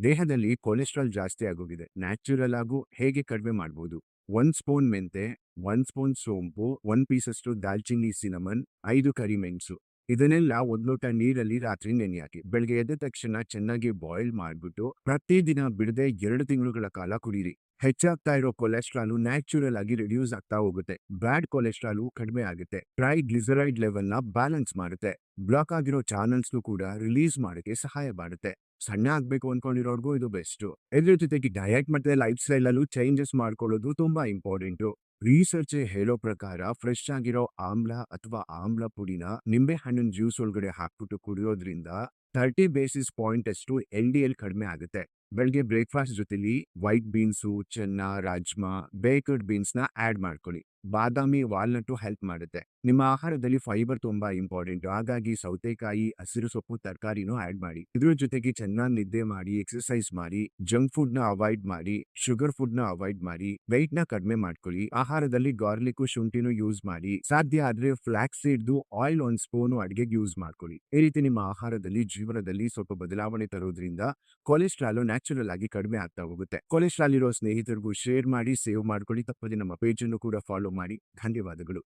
ದೇಹದಲ್ಲಿ ಕೊಲೆಸ್ಟ್ರಾಲ್ ಜಾಸ್ತಿ ಆಗೋಗಿದೆ. ನ್ಯಾಚುರಲ್ ಆಗು ಹೇಗೆ ಕಡಿಮೆ ಮಾಡಬಹುದು ಒಂದ್ ಸ್ಪೂನ್ ಮೆಂತೆ, ಒಂದ್ ಸ್ಪೂನ್ ಸೋಂಪು, ಒಂದ್ ಪೀಸಷ್ಟು ದಾಲ್ಚಿನ್ನಿ, ಸಿನಮನ್, ಐದು ಕರಿಮೆಣಸು ಇದನ್ನೆಲ್ಲ ಒಂದ್ ಲೋಟ ನೀರಲ್ಲಿ ರಾತ್ರಿ ನೆನೆ ಹಾಕಿ ಬೆಳಗ್ಗೆ ಎದ್ದ ತಕ್ಷಣ ಚೆನ್ನಾಗಿ ಬಾಯ್ಲ್ ಮಾಡ್ಬಿಟ್ಟು ಪ್ರತಿದಿನ ಬಿಡದೆ ಎರಡು ತಿಂಗಳುಗಳ ಕಾಲ ಕುಡೀರಿ. ಹೆಚ್ಚಾಗ್ತಾ ಇರೋ ಕೊಲೆಸ್ಟ್ರಾಲು ನ್ಯಾಚುರಲ್ ಆಗಿ ರಿಡ್ಯೂಸ್ ಆಗ್ತಾ ಹೋಗುತ್ತೆ. ಬ್ಯಾಡ್ ಕೊಲೆಸ್ಟ್ರಾಲು ಕಡಿಮೆ ಆಗುತ್ತೆ. ಟ್ರೈಡ್ ಗ್ಲಿಸರೈಡ್ ಲೆವೆಲ್ನ ಬ್ಯಾಲೆನ್ಸ್ ಮಾಡುತ್ತೆ ಬ್ಲಾಕ್ ಆಗಿರೋ ಚಾನಲ್ಸ್ ಕೂಡ ರಿಲೀಸ್ ಮಾಡೋಕೆ ಸಹಾಯ ಮಾಡುತ್ತೆ. ಸಣ್ಣ ಆಗ್ಬೇಕು ಅನ್ಕೊಂಡಿರೋರ್ಗೂ ಇದು ಬೆಸ್ಟ್ ಇದ್ರ ಜೊತೆಗೆ ಡಯಟ್ ಮತ್ತೆ ಲೈಫ್ ಸ್ಟೈಲ್ ಅಲ್ಲೂ ಚೇಂಜಸ್ ಮಾಡ್ಕೊಳ್ಳೋದು ತುಂಬಾ ಇಂಪಾರ್ಟೆಂಟು ರಿಸರ್ಚ್ ಹೇಳೋ ಪ್ರಕಾರ ಫ್ರೆಶ್ ಆಗಿರೋ ಆಮ್ಲ ಅಥವಾ ಆಮ್ಲ ಪುಡಿನ ನಿಂಬೆ ಹಣ್ಣಿನ ಜ್ಯೂಸ್ ಒಳಗಡೆ ಹಾಕ್ಬಿಟ್ಟು ಕುಡಿಯೋದ್ರಿಂದ ತರ್ಟಿ ಬೇಸಿಸ್ ಪಾಯಿಂಟ್ ಅಷ್ಟು ಎಲ್ ಡಿ ಎಲ್ ಕಡಿಮೆ ಆಗುತ್ತೆ. ಬೆಳಗ್ಗೆ ಬ್ರೇಕ್ಫಾಸ್ಟ್ ಜೊತೆಲಿ ವೈಟ್ ಬೀನ್ಸು ಚೆನ್ನ ರಾಜ್ಮಾ ಬೇಕಡ್ ಬೀನ್ಸ್ ಆ್ಯಡ್ ಮಾಡ್ಕೊಳ್ಳಿ. ಬಾದಾಮಿ ವಾಲ್ನಟ್ಟು ಹೆಲ್ಪ್ ಮಾಡುತ್ತೆ. ನಿಮ್ಮ ಆಹಾರದಲ್ಲಿ ಫೈಬರ್ ತುಂಬಾ ಇಂಪಾರ್ಟೆಂಟ್. ಹಾಗಾಗಿ ಸೌತೆಕಾಯಿ, ಹಸಿರು ಸೊಪ್ಪು, ತರಕಾರಿನೂ ಆಡ್ ಮಾಡಿ. ಇದ್ರ ಜೊತೆಗೆ ಚೆನ್ನಾಗಿ ನಿದ್ದೆ ಮಾಡಿ ಎಕ್ಸರ್ಸೈಸ್ ಮಾಡಿ, ಜಂಕ್ ಫುಡ್ನ ಅವಾಯ್ಡ್ ಮಾಡಿ, ಶುಗರ್ ಫುಡ್ನ ಅವಾಯ್ಡ್ ಮಾಡಿ ವೆಯ್ಟ್ನ ಕಡಿಮೆ ಮಾಡ್ಕೊಳ್ಳಿ. ಆಹಾರದಲ್ಲಿ ಗಾರ್ಲಿಕ್ ಶುಂಠಿನೂ ಯೂಸ್ ಮಾಡಿ. ಸಾಧ್ಯ ಆದ್ರೆ ಫ್ಲಾಕ್ಸ್ ಸೀಡ್ದು ಆಯಿಲ್ ಒಂದ್ ಸ್ಪೂನ್ ಅಡಿಗೆಗೆ ಯೂಸ್ ಮಾಡ್ಕೊಳ್ಳಿ. ಈ ರೀತಿ ನಿಮ್ಮ ಆಹಾರದಲ್ಲಿ, ಜೀವನದಲ್ಲಿ ಸ್ವಲ್ಪ ಬದಲಾವಣೆ ತರೋದ್ರಿಂದ ಕೊಲೆಸ್ಟ್ರಾಲ್ ನ್ಯಾಚುರಲ್ ಆಗಿ ಕಡಿಮೆ ಆಗ್ತಾ ಹೋಗುತ್ತೆ. ಕೊಲೆಸ್ಟ್ರಾಲ್ ಇರೋ ಸ್ನೇಹಿತರಿಗೂ ಶೇರ್ ಮಾಡಿ, ಸೇವ್ ಮಾಡ್ಕೊಳ್ಳಿ. ತಪ್ಪದೆ ನಮ್ಮ ಪೇಜ್ ಅನ್ನು ಕೂಡ ಫಾಲೋ ಮಾಡಿ ಧನ್ಯವಾದಗಳು.